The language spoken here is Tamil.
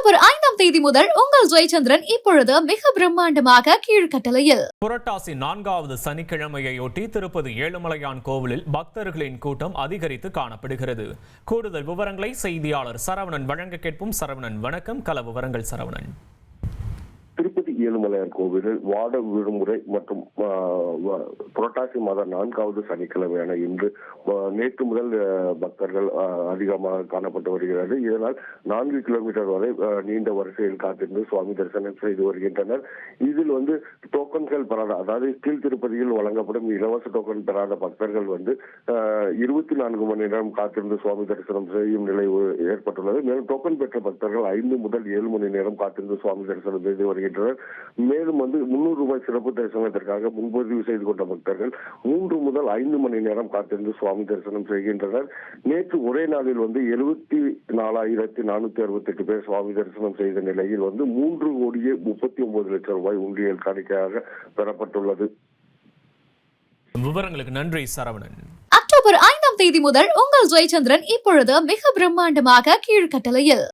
அக்டோபர் ஐந்தாம் தேதி முதல் உங்கள் ஜெயச்சந்திரன் இப்பொழுது மிக பிரம்மாண்டமாக கீழ்கட்டளையில். புரட்டாசி நான்காவது சனிக்கிழமையொட்டி திருப்பதி ஏழுமலையான் கோவிலில் பக்தர்களின் கூட்டம் அதிகரித்து காணப்படுகிறது. கூடுதல் விவரங்களை செய்தியாளர் சரவணன் வழங்க கேட்போம். சரவணன் வணக்கம். கல விவரங்கள் சரவணன். ஏழுமலையார் கோவிலில் வாட விடுமுறை மற்றும் புரட்டாசி மாதம் நான்காவது சனிக்கிழமையான இன்று நேற்று முதல் பக்தர்கள் அதிகமாக காணப்பட்டு வருகிறது. இதனால் நான்கு கிலோமீட்டர் வரை நீண்ட வரிசையில் காத்திருந்து சுவாமி தரிசனம் செய்து வருகின்றனர். இதில் வந்து டோக்கன்கள் பெறாத அதாவது கீழ் திருப்பதியில் வழங்கப்படும் இலவச டோக்கன் பெறாத பக்தர்கள் வந்து இருபத்தி நான்கு மணி நேரம் காத்திருந்து சுவாமி தரிசனம் செய்யும் நிலை ஏற்பட்டுள்ளது. மேலும் டோக்கன் பெற்ற பக்தர்கள் ஐந்து முதல் ஏழு மணி நேரம் காத்திருந்து சுவாமி தரிசனம் செய்து வருகின்றனர். மேலும் வந்து முன்னூறு ரூபாய் சிறப்பு தரிசனத்திற்காக முன்பதிவு செய்து கொண்ட பக்தர்கள் மூன்று முதல் ஐந்து மணி நேரம் காத்திருந்து சுவாமி தரிசனம் செய்கின்றனர். நேற்று ஒரே நாளில் வந்து எழுபத்தி நாலாயிரத்தி நானூத்தி அறுபத்தி எட்டு பேர் சுவாமி தரிசனம் செய்த நிலையில் வந்து மூன்று கோடியே முப்பத்தி ஒன்பது லட்சம் ரூபாய் உண்டியல் காணிக்கையாக பெறப்பட்டுள்ளது. விவரங்களுக்கு நன்றி சரவணன். அக்டோபர் ஐந்தாம் தேதி முதல் உங்கள் ஜெயச்சந்திரன் இப்பொழுது மிக பிரம்மாண்டமாக கீழ்கட்டளையில்.